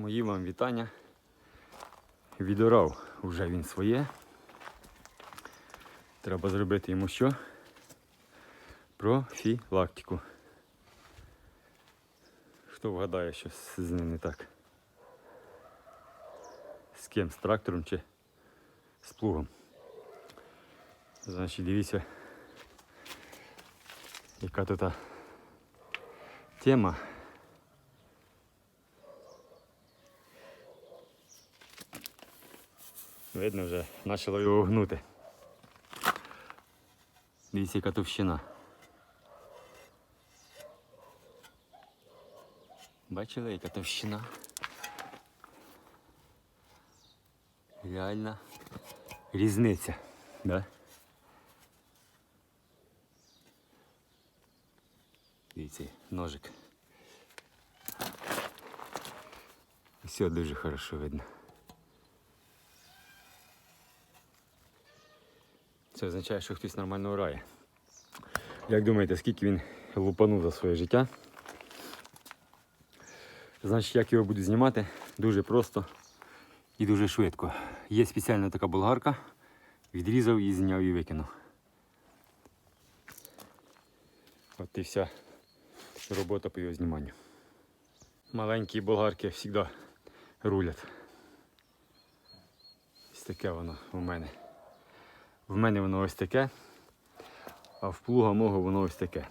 Мої вам вітання. Відорав вже він своє. Треба зробити йому що? Профілактику. Хто вгадає, що з ним не так? З ким? З трактором чи з плугом? Значить, дивіться, яка тут тема. Видно вже, почало його гнути. Дивіться, яка товщина. Бачили, яка товщина? Реальна різниця, да? Дивіться, ножик. Все дуже хорошо видно. Це означає, що хтось нормально орає. Як думаєте, скільки він лупанув за своє життя? Значить, як його буду знімати? Дуже просто і дуже швидко. Є спеціальна така болгарка, відрізав і зняв і викинув. От і вся робота по його зніманню. Маленькі болгарки завжди рулять. Ось таке воно у мене. В мене воно ось таке, а в плуга мого воно ось таке.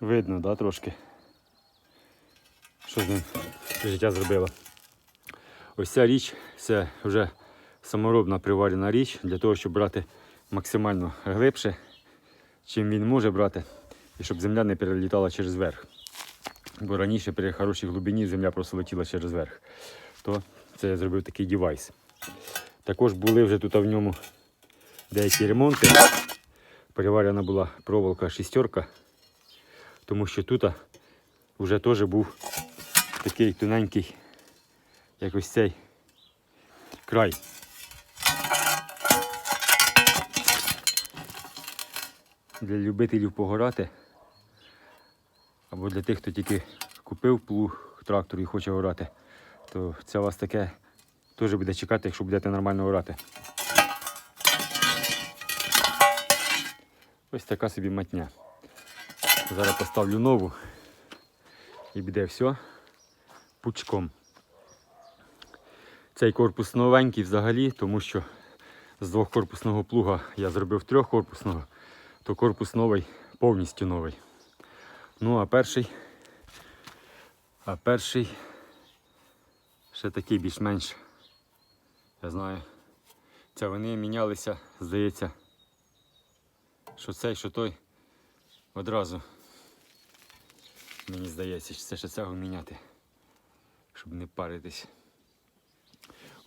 Видно, да, трошки? Що з ним життя зробило. Ось ця річ це вже саморобна приварена річ для того, щоб брати максимально глибше, чим він може брати, і щоб земля не перелітала через верх. Бо раніше при хорошій глибині земля просто летіла через верх. То це я зробив такий девайс. Також були вже тут в ньому деякі ремонти. Переварена була проволока шістерка, тому що тут вже теж був такий тоненький, як ось цей край. Для любителів погорати або для тих, хто тільки купив плуг трактор і хоче орати, то це у вас таке теж буде чекати, якщо будете нормально орати. Ось така собі матня. Зараз поставлю нову і буде все пучком. Цей корпус новенький взагалі, тому що з двохкорпусного плуга я зробив трьохкорпусного, то корпус новий, повністю новий. Ну а перший, а перший ще такий більш-менш я знаю. Це вони мінялися, здається, що цей, що той одразу. Мені здається, що це ще цього міняти, щоб не паритись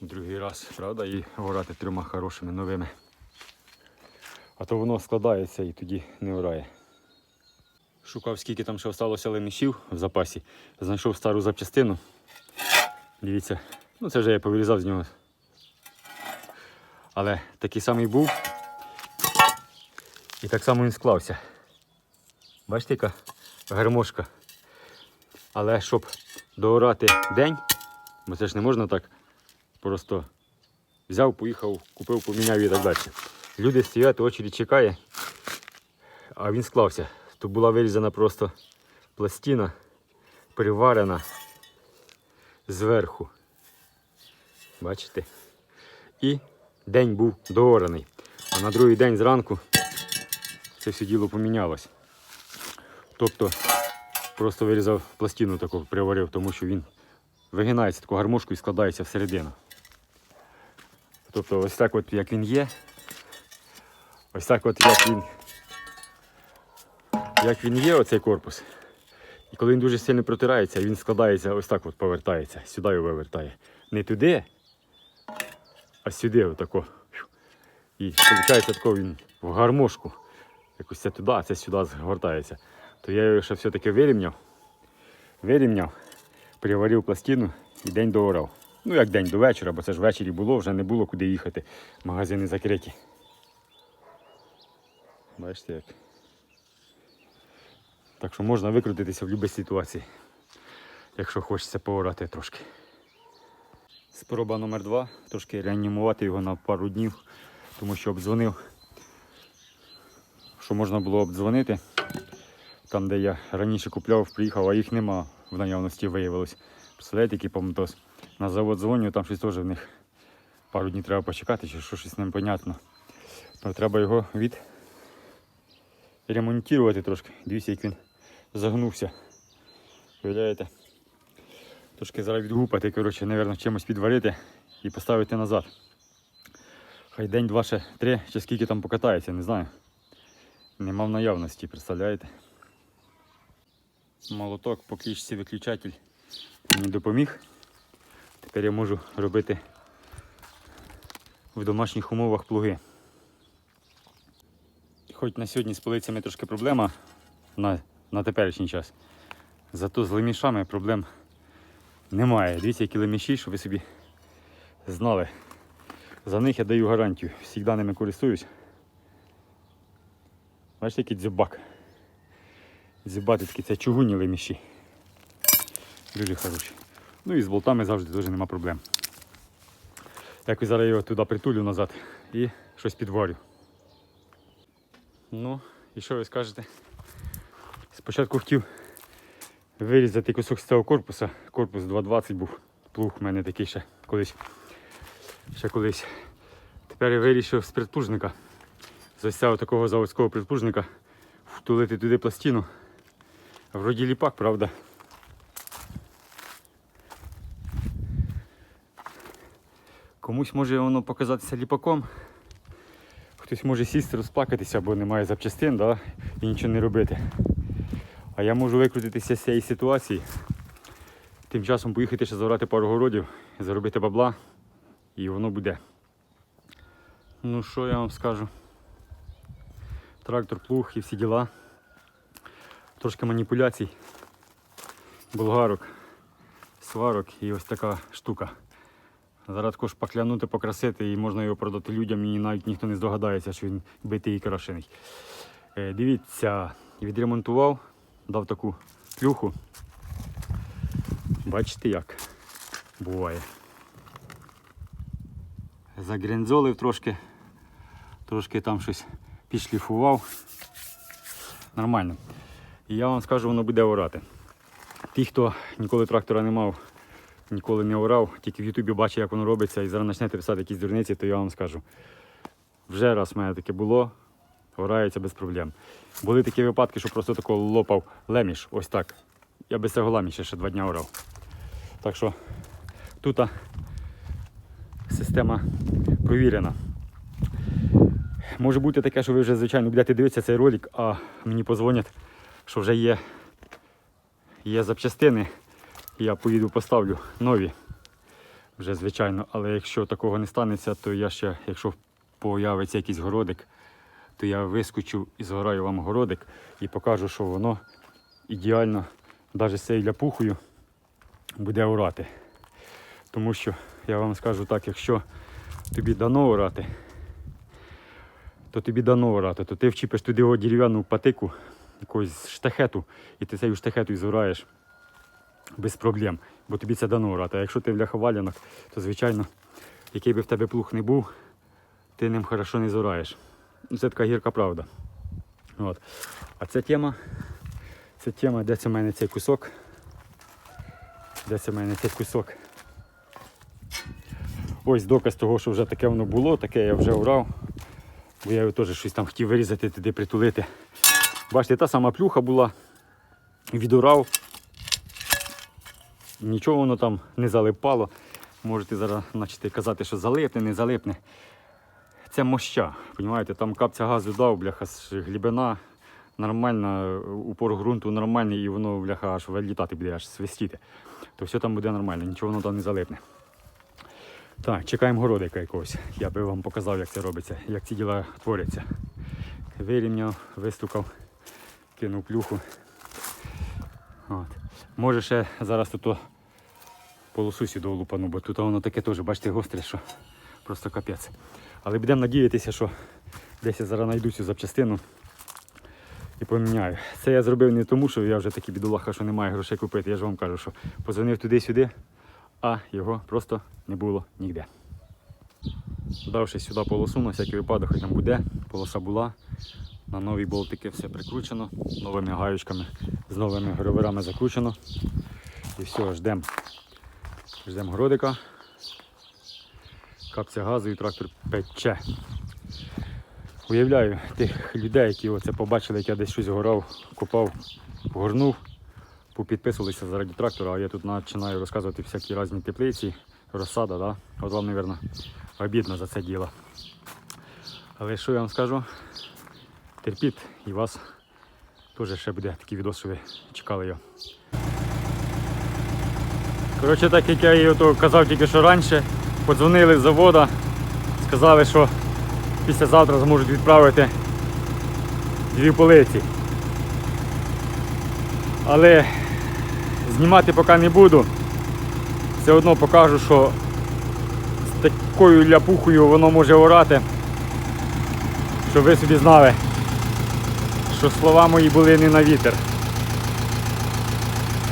у другий раз, правда, і орати трьома хорошими новими. А то воно складається і тоді не орає. Шукав, скільки там ще залишилося лемішів в запасі. Знайшов стару запчастину. Дивіться, ну це вже я повирізав з нього але такий самий був. І так само він склався. Бачите, яка гармошка. Але щоб доорати день, бо це ж не можна так просто взяв, поїхав, купив, поміняв і так далі. Люди стоять, очередь чекає, а він склався. Тут була вирізана просто пластина, приварена зверху. Бачите? І день був доораний. А на другий день зранку це все діло помінялось. Тобто просто вирізав пластину таку, приварив, тому що він вигинається таку гармошку і складається всередину. Тобто ось так от як він є, ось так от як він як він є, оцей корпус. І коли він дуже сильно протирається, він складається, ось так от повертається, сюди його вивертає. Не туди, а сюди отако. І виходить тако він в гармошку. Якось це туди, а це сюди згортається. То я його ще все-таки вирівняв. Вирівняв, приварив пластину і день доорав. Ну як день до вечора, бо це ж ввечері було, вже не було куди їхати. Магазини закриті. Бачите як. Так що можна викрутитися в будь-якій ситуації. якщо хочеться поорати трошки. Спроба номер два. Трошки реанімувати його на пару днів, тому що обдзвонив, що можна було обдзвонити. Там, де я раніше купляв, приїхав, а їх нема в наявності виявилось. Представляєте, який помтос? На завод дзвоню, там щось теж в них пару днів треба почекати, що щось непонятно. То треба його від ремонтувати трошки. Дивіться, як він загнувся. Уявляєте? Трошки зараз відгупати, коротше, напевно, чимось підварити і поставити назад. Хай день, два, ще три, чи скільки там покатається, не знаю. Нема в наявності, представляєте? Молоток по клічці виключатель мені допоміг. Тепер я можу робити в домашніх умовах плуги. Хоч на сьогодні з полицями трошки проблема на, на теперішній час. Зато з лемішами проблем немає. Дивіться, які леміші, щоб ви собі знали. За них я даю гарантію. Всігда ними користуюсь. Бачите, який дзюбак. Дзюбати це чугунні леміші. Дуже хороші. Ну і з болтами завжди теж нема проблем. Якось зараз його туди притулю назад і щось підварю. Ну, і що ви скажете? Спочатку хотів вирізати кусок з цього корпуса. Корпус 220 був. Плуг у мене такий ще колись. Ще колись. Тепер я вирішив з предплужника. З ось цього такого заводського предплужника втулити туди пластину. Вроді ліпак, правда. Комусь може воно показатися ліпаком. Хтось може сісти, розплакатися, бо немає запчастин да? і нічого не робити. А я можу викрутитися з цієї ситуації. Тим часом поїхати ще забрати пару городів, заробити бабла, і воно буде. Ну що я вам скажу? Трактор, плуг і всі діла. Трошки маніпуляцій, болгарок, сварок і ось така штука. Зараз також поклянути, покрасити і можна його продати людям, і навіть ніхто не здогадається, що він битий і крашений. Е, дивіться, відремонтував, дав таку плюху. Бачите як буває. Загрензолив трошки, трошки там щось підшліфував. Нормально. І я вам скажу, воно буде орати. Ті, хто ніколи трактора не мав, ніколи не орав, тільки в Ютубі бачить, як воно робиться, і зараз почнете писати якісь дурниці, то я вам скажу. Вже раз в мене таке було, орається без проблем. Були такі випадки, що просто тако лопав леміш, ось так. Я без цього ламіша ще два дні орав. Так що тут система провірена. Може бути таке, що ви вже, звичайно, будете дивитися цей ролик, а мені позвонять, що вже є, є запчастини. Я поїду поставлю нові. Вже звичайно, але якщо такого не станеться, то я ще, якщо появиться якийсь городик, то я вискочу і згораю вам городик і покажу, що воно ідеально, навіть з цією ляпухою, буде орати. Тому що я вам скажу так, якщо тобі дано орати, то тобі дано орати, то ти вчіпиш туди його дерев'яну патику, якогось штахету, і ти цією штахетою зораєш без проблем, бо тобі це дано орати. А якщо ти в ляховалянок, то звичайно, який би в тебе плуг не був, ти ним хорошо не зораєш. Це така гірка правда. От. А ця тема, ця тема, де це в мене цей кусок. Де це в мене цей кусок. Ось доказ того, що вже таке воно було, таке я вже орав. Бо я його теж щось там хотів вирізати, туди притулити. Бачите, та сама плюха була. Відорав. Нічого воно там не залипало. Можете зараз почати казати, що залипне, не залипне. Це моща. Понімаєте? Там капця газу дав, бляха, глибина нормальна, упор ґрунту нормальний і воно бляха аж вилітати буде, аж свистіти. То все там буде нормально, нічого воно там не залипне. Так, чекаємо городика якогось. Я би вам показав, як це робиться, як ці діла творяться. Вирівняв, вистукав, кинув плюху. От. Може ще зараз тут полосу сюди лупану, бо тут воно таке теж, бачите, гостре, що просто капець. Але будемо надіятися, що десь я зараз знайду цю запчастину і поміняю. Це я зробив не тому, що я вже такий бідолаха, що немає грошей купити. Я ж вам кажу, що позвонив туди-сюди, а його просто не було ніде. Давши сюди полосу, на всякий випадок, хай там буде. Полоса була. На нові болтики все прикручено, новими гаючками, з новими гроверами закручено. І все, ждемо. Ждемо городика. Капця газу і трактор пече. Уявляю тих людей, які оце побачили, як я десь щось горав, копав, погорнув, попідписувалися заради трактора, а я тут починаю розказувати всякі різні теплиці, розсада, да? От вам, мабуть, обідно за це діло. Але що я вам скажу? Терпіть і вас теж ще буде такий відос, що ви чекали його. Коротше, так як я і казав тільки що раніше, подзвонили з завода, сказали, що післязавтра зможуть відправити дві полиці. Але знімати поки не буду. Все одно покажу, що з такою ляпухою воно може орати, щоб ви собі знали, що слова мої були не на вітер.